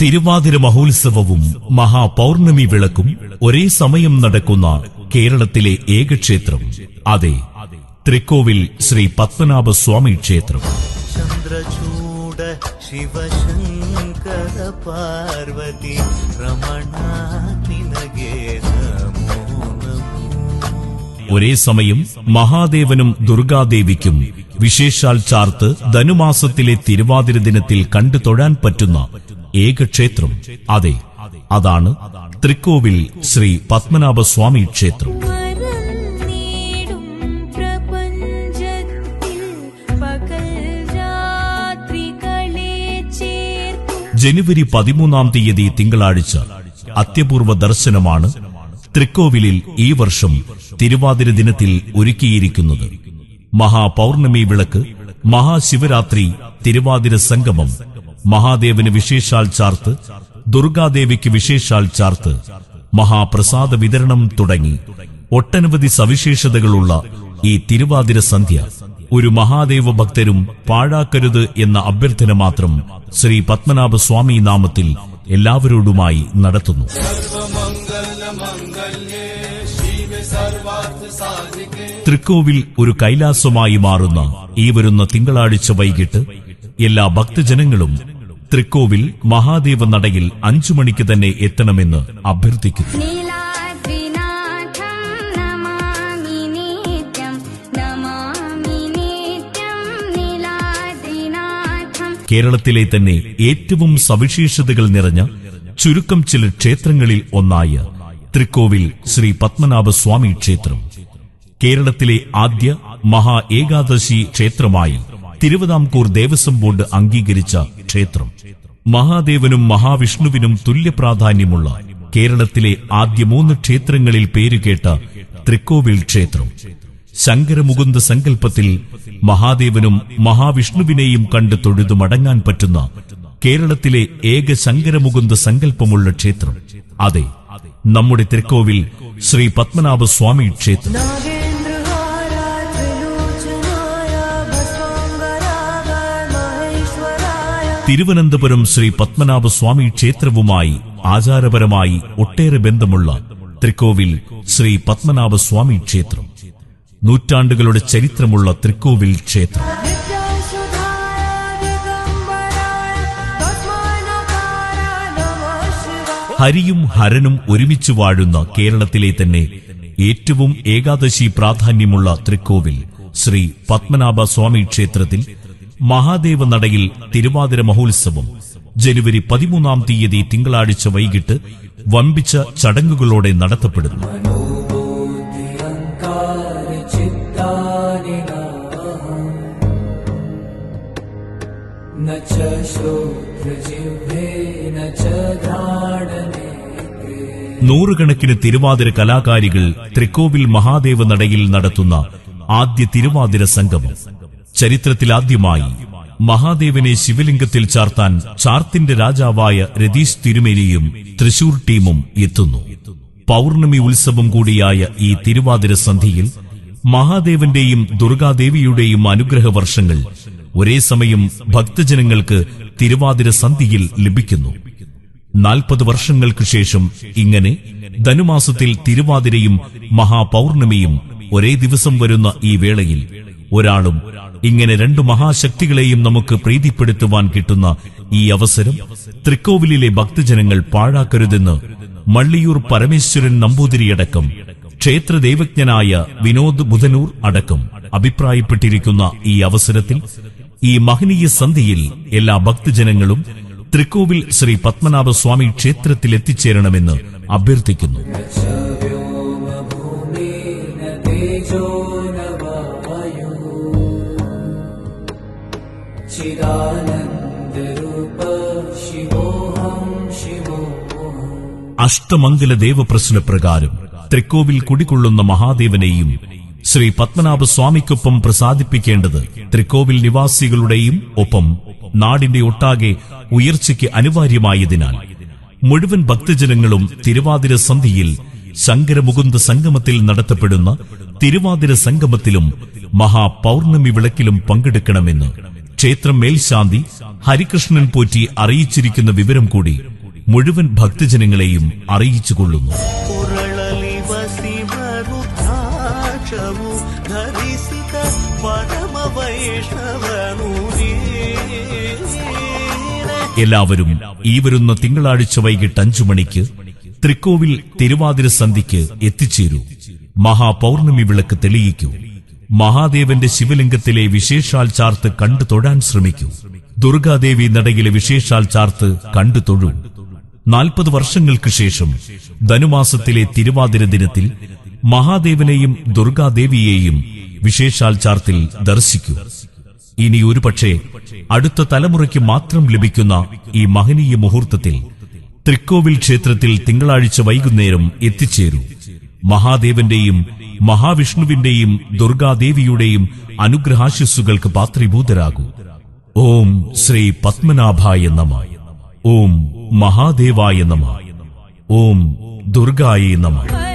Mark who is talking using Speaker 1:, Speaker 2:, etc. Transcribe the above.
Speaker 1: തിരുവാതിര മഹോത്സവവും മഹാപൗർണമി വിളക്കും ഒരേ സമയം നടക്കുന്ന കേരളത്തിലെ ഏക ക്ഷേത്രം അതെ തൃക്കോവിൽ ശ്രീ പത്മനാഭസ്വാമി ക്ഷേത്രം.
Speaker 2: ചന്ദ്രചൂട ശിവശങ്കര പാർവതി
Speaker 1: ഒരേ സമയം മഹാദേവനും ദുർഗാദേവിക്കും വിശേഷാൽ ചാർത്ത് ധനുമാസത്തിലെ തിരുവാതിര ദിനത്തിൽ കണ്ടു തൊഴാൻ പറ്റുന്ന ഏക ക്ഷേത്രം അതെ അതാണ് തൃക്കോവിൽ ശ്രീ പത്മനാഭ സ്വാമി ക്ഷേത്രം ജനുവരി പതിമൂന്നാം തീയതി തിങ്കളാഴ്ച അത്യപൂർവ ദർശനമാണ് തൃക്കോവിലിൽ ഈ വർഷം തിരുവാതിര ദിനത്തിൽ ഒരുക്കിയിരിക്കുന്നത്. മഹാപൗർണമി വിളക്ക് മഹാശിവരാത്രി തിരുവാതിര സംഗമം മഹാദേവന് വിശേഷാൽ ചാർത്ത് ദുർഗാദേവിക്ക് വിശേഷാൽ ചാർത്ത് മഹാപ്രസാദ വിതരണം തുടങ്ങി. ഒട്ടനവധി സവിശേഷതകളുള്ള ഈ തിരുവാതിര സന്ധ്യ ഒരു മഹാദേവ ഭക്തരും പാഴാക്കരുത് എന്ന അഭ്യർത്ഥന മാത്രം ശ്രീ പത്മനാഭ സ്വാമി നാമത്തിൽ എല്ലാവരോടുമായി നടത്തുന്നു. തൃക്കോവിൽ ഒരു കൈലാസമായി മാറുന്ന ഈ വരുന്ന തിങ്കളാഴ്ച വൈകിട്ട് എല്ലാ ഭക്തജനങ്ങളും തൃക്കോവിൽ മഹാദേവ നടയിൽ അഞ്ചു മണിക്ക് തന്നെ എത്തണമെന്ന് അഭ്യർത്ഥിക്കുന്നു. കേരളത്തിലെ തന്നെ ഏറ്റവും സവിശേഷതകൾ നിറഞ്ഞ ചുരുക്കം ചില ക്ഷേത്രങ്ങളിൽ ഒന്നായ തൃക്കോവിൽ ശ്രീ പത്മനാഭ സ്വാമി ക്ഷേത്രം. കേരളത്തിലെ ആദ്യ മഹാ ഏകാദശി ക്ഷേത്രമായി തിരുവിതാംകൂർ ദേവസ്വം ബോർഡ് അംഗീകരിച്ച ക്ഷേത്രം. മഹാദേവനും മഹാവിഷ്ണുവിനും തുല്യ പ്രാധാന്യമുള്ള കേരളത്തിലെ ആദ്യ മൂന്ന് ക്ഷേത്രങ്ങളിൽ പേരുകേട്ട ത്രികോവിൽ ക്ഷേത്രം. ശങ്കരമുകുന്ദ സങ്കല്പത്തിൽ മഹാദേവനും മഹാവിഷ്ണുവിനെയും കണ്ട് തൊഴുതു മടങ്ങാൻ പറ്റുന്ന കേരളത്തിലെ ഏക ശങ്കരമുകുന്ദ സങ്കല്പമുള്ള ക്ഷേത്രം. അതെ നമ്മുടെ ത്രികോവിൽ ശ്രീ പത്മനാഭസ്വാമി ക്ഷേത്രം. തിരുവനന്തപുരം ശ്രീ പത്മനാഭസ്വാമി ക്ഷേത്രവുമായി ആചാരപരമായി ഒട്ടേറെ ബന്ധമുള്ള തൃക്കോവിൽ ശ്രീ പത്മനാഭസ്വാമി ക്ഷേത്രം. നൂറ്റാണ്ടുകളുടെ ചരിത്രമുള്ള തൃക്കോവിൽ ക്ഷേത്രം. ഹരിയും ഹരനും ഒരുമിച്ച് വാഴുന്ന കേരളത്തിലെ തന്നെ ഏറ്റവും ഏകാദശി പ്രാധാന്യമുള്ള തൃക്കോവിൽ ശ്രീ പത്മനാഭ സ്വാമി ക്ഷേത്രത്തിൽ മഹാദേവ നടയിൽ തിരുവാതിര മഹോത്സവം. ജനുവരി പതിമൂന്നാം തീയതി തിങ്കളാഴ്ച വൈകിട്ട് വമ്പിച്ച ചടങ്ങുകളോടെ നടത്തപ്പെടുന്നു. നൂറുകണക്കിന് തിരുവാതിര കലാകാരികൾ തൃക്കോവിൽ മഹാദേവ നടയിൽ നടത്തുന്ന ആദ്യ തിരുവാതിര സംഗമം. ചരിത്രത്തിലാദ്യമായി മഹാദേവനെ ശിവലിംഗത്തിൽ ചാർത്താൻ ചാർത്തിന്റെ രാജാവായ രതീഷ് തിരുമേനിയും തൃശൂർ ടീമും എത്തുന്നു. പൗർണമി ഉത്സവം കൂടിയായ ഈ തിരുവാതിര സന്ധിയിൽ മഹാദേവന്റെയും ദുർഗാദേവിയുടെയും അനുഗ്രഹ വർഷങ്ങൾ ഒരേ സമയം ഭക്തജനങ്ങൾക്ക് തിരുവാതിര സന്ധിയിൽ ലഭിക്കുന്നു. നാൽപ്പത് വർഷങ്ങൾക്ക് ശേഷം ഇങ്ങനെ ധനുമാസത്തിൽ തിരുവാതിരയും മഹാപൗർണമിയും ഒരേ ദിവസം വരുന്ന ഈ വേളയിൽ ഒരാളും ഇങ്ങനെ രണ്ടു മഹാശക്തികളെയും നമുക്ക് പ്രീതിപ്പെടുത്തുവാൻ കിട്ടുന്ന ഈ അവസരം തൃക്കോവിലിലെ ഭക്തജനങ്ങൾ പാഴാക്കരുതെന്ന് മള്ളിയൂർ പരമേശ്വരൻ നമ്പൂതിരിയടക്കം ക്ഷേത്ര ദൈവജ്ഞനായ വിനോദ് ബുധനൂർ അടക്കം അഭിപ്രായപ്പെട്ടിരിക്കുന്ന ഈ അവസരത്തിൽ ഈ മഹനീയ സന്ധിയിൽ എല്ലാ ഭക്തജനങ്ങളും തൃക്കോവിൽ ശ്രീ പത്മനാഭസ്വാമി ക്ഷേത്രത്തിൽ എത്തിച്ചേരണമെന്ന് അഭ്യർത്ഥിക്കുന്നു. അഷ്ടമംഗല ദേവപ്രശ്ന പ്രകാരം തൃക്കോവിൽ കുടികൊള്ളുന്ന മഹാദേവനെയും ശ്രീ പത്മനാഭസ്വാമിക്കൊപ്പം പ്രസാദിപ്പിക്കേണ്ടത് തൃക്കോവിൽ നിവാസികളുടെയും ഒപ്പം നാടിന്റെ ഒട്ടാകെ ഉയർച്ചയ്ക്ക് അനിവാര്യമായതിനാൽ മുഴുവൻ ഭക്തജനങ്ങളും തിരുവാതിര സന്ധിയിൽ ശങ്കരമുകുന്ദ സംഗമത്തിൽ നടത്തപ്പെടുന്ന തിരുവാതിര സംഗമത്തിലും മഹാപൗർണമി വിളക്കിലും പങ്കെടുക്കണമെന്ന് ക്ഷേത്രം മേൽശാന്തി ഹരികൃഷ്ണൻ പോറ്റി അറിയിച്ചിരിക്കുന്ന വിവരം കൂടി മുഴുവൻ ഭക്തജനങ്ങളെയും അറിയിച്ചുകൊള്ളുന്നു എല്ലാവരും ഈ വരുന്ന തിങ്കളാഴ്ച വൈകിട്ട് അഞ്ചു മണിക്ക് തൃക്കോവിൽ തിരുവാതിര സന്ധിക്ക് എത്തിച്ചേരൂ. മഹാപൗർണമി വിളക്ക് തെളിയിക്കൂ. മഹാദേവന്റെ ശിവലിംഗത്തിലെ വിശേഷാൽ ചാർത്ത് കണ്ടു തൊഴാൻ ശ്രമിക്കൂ. ദുർഗാദേവി നടയിലെ വിശേഷാൽ ചാർത്ത് കണ്ടു തൊഴൂ. നാൽപ്പത് വർഷങ്ങൾക്ക് ശേഷം ധനുമാസത്തിലെ തിരുവാതിര ദിനത്തിൽ മഹാദേവനെയും ദുർഗാദേവിയെയും വിശേഷാൽ ചാർത്തിൽ ദർശിക്കൂ. ഇനി ഒരുപക്ഷെ അടുത്ത തലമുറയ്ക്ക് മാത്രം ലഭിക്കുന്ന ഈ മഹനീയ മുഹൂർത്തത്തിൽ തൃക്കോവിൽ ക്ഷേത്രത്തിൽ തിങ്കളാഴ്ച വൈകുന്നേരം എത്തിച്ചേരൂ. മഹാദേവന്റെയും മഹാവിഷ്ണുവിന്റെയും ദുർഗാദേവിയുടെയും അനുഗ്രഹാശിസ്സുകൾക്ക് പാത്രീഭൂതരാകൂ. ഓം ശ്രീ പത്മനാഭായ നമ. ഓം മഹാദേവായ നമ. ഓം ദുർഗായ നമ.